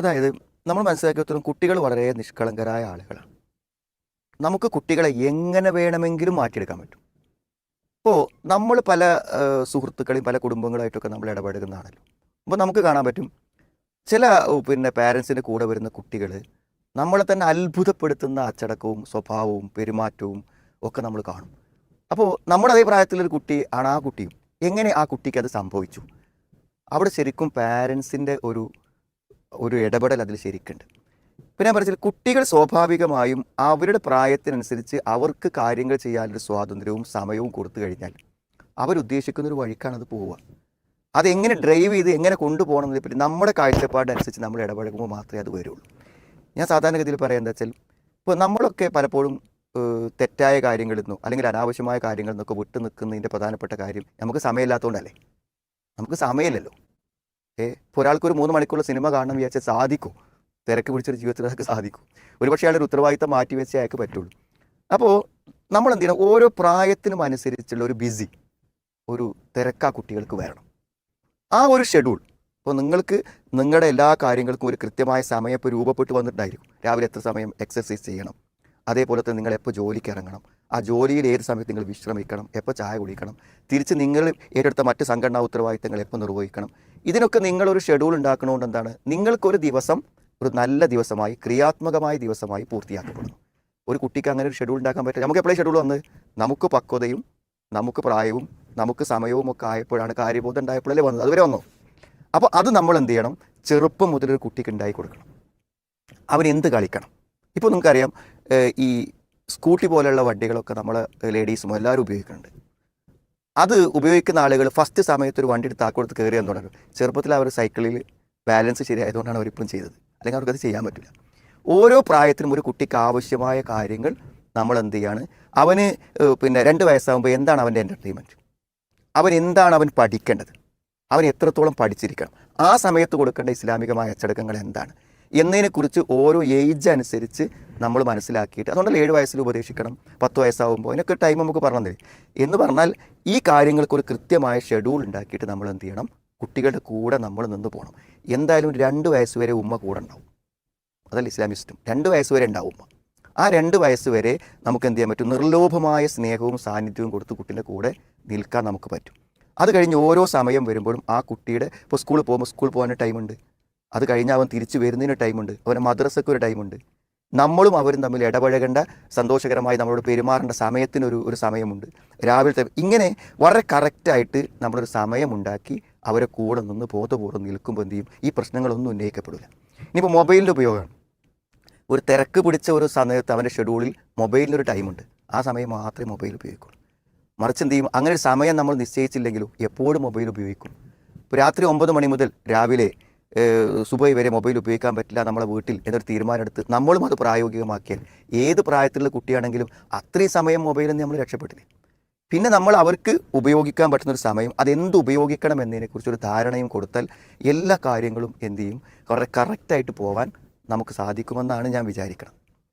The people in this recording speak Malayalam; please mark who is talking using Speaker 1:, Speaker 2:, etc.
Speaker 1: അതായത് നമ്മൾ മനസ്സിലാക്കിയത്തോളം കുട്ടികൾ വളരെ നിഷ്കളങ്കരായ ആളുകളാണ്. നമുക്ക് കുട്ടികളെ എങ്ങനെ വേണമെങ്കിലും മാറ്റിയെടുക്കാൻ പറ്റും. ഇപ്പോൾ നമ്മൾ പല സുഹൃത്തുക്കളെയും പല കുടുംബങ്ങളായിട്ടൊക്കെ നമ്മൾ ഇടപെടുന്നതാണല്ലോ അപ്പോൾ നമുക്ക് കാണാൻ പറ്റും ചില പിന്നെ പാരൻസിന്റെ കൂടെ വരുന്ന കുട്ടികൾ നമ്മളെ തന്നെ അത്ഭുതപ്പെടുത്തുന്ന അച്ചടക്കവും സ്വഭാവവും പെരുമാറ്റവും ഒക്കെ നമ്മൾ കാണും. അപ്പോൾ നമ്മുടെ അതേ പ്രായത്തിലൊരു കുട്ടി ആണ് ആ കുട്ടിയും. എങ്ങനെ ആ കുട്ടിക്ക് അത് സംഭവിച്ചു? അവിടെ ശരിക്കും പാരൻസിന്റെ ഒരു ഒരു ഇടപെടൽ അതിൽ ശരിക്കുണ്ട്. പിന്നെ പറഞ്ഞാൽ കുട്ടികൾ സ്വാഭാവികമായും അവരുടെ പ്രായത്തിനനുസരിച്ച് അവർക്ക് കാര്യങ്ങൾ ചെയ്യാനൊരു സ്വാതന്ത്ര്യവും സമയവും കൊടുത്തു കഴിഞ്ഞാൽ അവരുദ്ദേശിക്കുന്ന ഒരു വഴിക്കാണ് അത് പോവുക. അതെങ്ങനെ ഡ്രൈവ് ചെയ്ത് എങ്ങനെ കൊണ്ടുപോകണം എന്നതിനെ പറ്റി നമ്മുടെ കാഴ്ചപ്പാടിനനുസരിച്ച് നമ്മൾ ഇടപഴകുമ്പോൾ മാത്രമേ അത് വരുള്ളൂ. ഞാൻ സാധാരണഗതിയിൽ പറയാം എന്താ വെച്ചാൽ ഇപ്പോൾ നമ്മളൊക്കെ പലപ്പോഴും തെറ്റായ കാര്യങ്ങളിൽ നിന്നോ അല്ലെങ്കിൽ അനാവശ്യമായ കാര്യങ്ങളിൽ നിന്നൊക്കെ വിട്ടു നിൽക്കുന്നതിന്റെ പ്രധാനപ്പെട്ട കാര്യം നമുക്ക് സമയമില്ലാത്തതുകൊണ്ടല്ലേ? നമുക്ക് സമയമില്ലല്ലോ. ഇപ്പോൾ ഒരാൾക്ക് ഒരു മൂന്ന് മണിക്കൂറുള്ള സിനിമ കാണണം വിചാരിച്ചാൽ സാധിക്കും. തിരക്ക് പിടിച്ചൊരു ജീവിതത്തിൽ അതൊക്കെ സാധിക്കും. ഒരുപക്ഷെ അയാളുടെ ഉത്തരവാദിത്തം മാറ്റി വെച്ചേ അയാൾക്ക് പറ്റുള്ളൂ. അപ്പോൾ നമ്മൾ എന്ത് ചെയ്യണം ഓരോ പ്രായത്തിനും അനുസരിച്ചുള്ള ഒരു ബിസി ഒരു തിരക്കാ കുട്ടികൾക്ക് വരണം. ആ ഒരു ഷെഡ്യൂൾ ഇപ്പോൾ നിങ്ങൾക്ക് നിങ്ങളുടെ എല്ലാ കാര്യങ്ങൾക്കും ഒരു കൃത്യമായ സമയം ഇപ്പോൾ രൂപപ്പെട്ട് വന്നിട്ടുണ്ടായിരിക്കും രാവിലെ എത്ര സമയം എക്സസൈസ് ചെയ്യണം? അതേപോലെ തന്നെ നിങ്ങൾ എപ്പോൾ ജോലിക്ക് ഇറങ്ങണം. ആ ജോലിയിൽ ഏത് സമയത്ത് നിങ്ങൾ വിശ്രമിക്കണം? എപ്പോൾ ചായ കുടിക്കണം? തിരിച്ച് നിങ്ങൾ ഏറ്റെടുത്ത മറ്റ് സംഘടനാ ഉത്തരവാദിത്തങ്ങൾ എപ്പോൾ നിർവഹിക്കണം? ഇതിനൊക്കെ നിങ്ങളൊരു ഷെഡ്യൂൾ ഉണ്ടാക്കണോണ്ട് എന്താണ്? നിങ്ങൾക്കൊരു ദിവസം ഒരു നല്ല ദിവസമായി ക്രിയാത്മകമായ ദിവസമായി പൂർത്തിയാക്കപ്പെടുന്നു. ഒരു കുട്ടിക്ക് അങ്ങനെ ഒരു ഷെഡ്യൂൾ ഉണ്ടാക്കാൻ പറ്റില്ല. നമുക്ക് എപ്പോഴും ഷെഡ്യൂൾ വന്ന് നമുക്ക് പക്വതയും നമുക്ക് പ്രായവും നമുക്ക് സമയവും ഒക്കെ ആയപ്പോഴാണ് കാര്യബോധം ഉണ്ടായപ്പോഴല്ലേ വന്നത്. അതുവരെ വന്നു? അപ്പോൾ അത് നമ്മൾ എന്ത് ചെയ്യണം? ചെറുപ്പം മുതൽ ഒരു കുട്ടിക്ക് ഉണ്ടായി കൊടുക്കണം. അവൻ എന്ത് കളിക്കണം? ഇപ്പോൾ നിങ്ങൾക്കറിയാം ഈ സ്കൂട്ടി പോലെയുള്ള വണ്ടികളൊക്കെ നമ്മൾ ലേഡീസും എല്ലാവരും ഉപയോഗിക്കുന്നുണ്ട്. അത് ഉപയോഗിക്കുന്ന ആളുകൾ ഫസ്റ്റ് സമയത്ത് ഒരു വണ്ടി എടുത്ത് ആക്കോടുത്ത് കയറിയാൻ തുടങ്ങും. ചെറുപ്പത്തിൽ അവർ സൈക്കിളിൽ ബാലൻസ് ശരിയായതുകൊണ്ടാണ് അവരിപ്പം ചെയ്തത്. അല്ലെങ്കിൽ അവർക്കത് ചെയ്യാൻ പറ്റില്ല ഓരോ പ്രായത്തിനും ഒരു കുട്ടിക്ക് ആവശ്യമായ കാര്യങ്ങൾ നമ്മൾ എന്ത് ചെയ്യാണ്? അവന് പിന്നെ രണ്ട് വയസ്സാകുമ്പോൾ എന്താണ് അവന്റെ എന്റർടൈൻമെന്റ് അവൻ എന്താണ് അവൻ പഠിക്കേണ്ടത്? അവൻ എത്രത്തോളം പഠിച്ചിരിക്കണം? ആ സമയത്ത് കൊടുക്കേണ്ട ഇസ്ലാമികമായ അച്ചടക്കങ്ങൾ എന്താണ്? എന്നതിനെക്കുറിച്ച് ഓരോ ഏജ് അനുസരിച്ച് നമ്മൾ മനസ്സിലാക്കിയിട്ട് അതുകൊണ്ട് ഏഴ് വയസ്സിൽ ഉപദേശിക്കണം പത്ത് വയസ്സാകുമ്പോൾ അതിനൊക്കെ ടൈം നമുക്ക് പറഞ്ഞു തരും എന്ന് പറഞ്ഞാൽ ഈ കാര്യങ്ങൾക്ക് ഒരു കൃത്യമായ ഷെഡ്യൂൾ ഉണ്ടാക്കിയിട്ട് നമ്മൾ എന്ത് ചെയ്യണം? കുട്ടികളുടെ കൂടെ നമ്മൾ നിന്ന് പോകണം. എന്തായാലും രണ്ട് വയസ്സ് വരെ ഉമ്മ കൂടെ ഉണ്ടാവും. അതല്ല ഇസ്ലാമിസ്റ്റും രണ്ട് വയസ്സ് വരെ ഉണ്ടാവും ഉമ്മ. ആ രണ്ട് വയസ്സ് വരെ നമുക്ക് എന്ത് ചെയ്യാൻ പറ്റും? നിർലോഭമായ സ്നേഹവും സാന്നിധ്യവും കൊടുത്ത് കുട്ടീന്റെ കൂടെ നിൽക്കാൻ നമുക്ക് പറ്റും. അത് കഴിഞ്ഞ് ഓരോ സമയം വരുമ്പോഴും ആ കുട്ടിയുടെ ഇപ്പോൾ സ്കൂളിൽ പോകുമ്പോൾ സ്കൂളിൽ പോകാൻ ടൈമുണ്ട് അത് കഴിഞ്ഞ് അവൻ തിരിച്ചു വരുന്നതിന് ടൈമുണ്ട് അവന്റെ മദ്രസയ്ക്ക് ഒരു ടൈമുണ്ട് നമ്മളും അവരും തമ്മിൽ ഇടപഴകേണ്ട സന്തോഷകരമായി നമ്മളോട് പെരുമാറേണ്ട സമയത്തിനൊരു ഒരു സമയമുണ്ട്. രാവിലത്തെ ഇങ്ങനെ വളരെ കറക്റ്റായിട്ട് നമ്മളൊരു സമയമുണ്ടാക്കി അവരെ കൂടെ നിന്ന് ബോധപൂർവം നിൽക്കുമ്പോൾ എന്ത് ചെയ്യും? ഈ പ്രശ്നങ്ങളൊന്നും ഉന്നയിക്കപ്പെടില്ല ഇനിയിപ്പോൾ മൊബൈലിന്റെ ഉപയോഗമാണ്. ഒരു തിരക്ക് പിടിച്ച ഒരു സമയത്ത് അവന്റെ ഷെഡ്യൂളിൽ മൊബൈലിനൊരു ടൈമുണ്ട് ആ സമയം മാത്രമേ മൊബൈൽ ഉപയോഗിക്കുള്ളൂ. മറിച്ച് എന്ത് ചെയ്യും? അങ്ങനെ ഒരു സമയം നമ്മൾ നിശ്ചയിച്ചില്ലെങ്കിലും എപ്പോഴും മൊബൈൽ ഉപയോഗിക്കും. ഇപ്പോൾ രാത്രി ഒമ്പത് മണി മുതൽ രാവിലെ സുബൈ വരെ മൊബൈൽ ഉപയോഗിക്കാൻ പറ്റില്ല നമ്മളെ വീട്ടിൽ എന്നൊരു തീരുമാനമെടുത്ത് നമ്മളും അത് പ്രായോഗികമാക്കിയാൽ ഏത് പ്രായത്തിലുള്ള കുട്ടിയാണെങ്കിലും അത്രയും സമയം മൊബൈലിൽ നിന്ന് നമ്മൾ രക്ഷപ്പെട്ടില്ലേ? പിന്നെ നമ്മൾ അവർക്ക് ഉപയോഗിക്കാൻ പറ്റുന്ന ഒരു സമയം അതെന്ത് ഉപയോഗിക്കണം എന്നതിനെക്കുറിച്ചൊരു ധാരണയും കൊടുത്താൽ എല്ലാ കാര്യങ്ങളും എന്തു ചെയ്യും? കുറേ കറക്റ്റായിട്ട് പോകാൻ നമുക്ക് സാധിക്കുമെന്നാണ് ഞാൻ വിചാരിക്കണം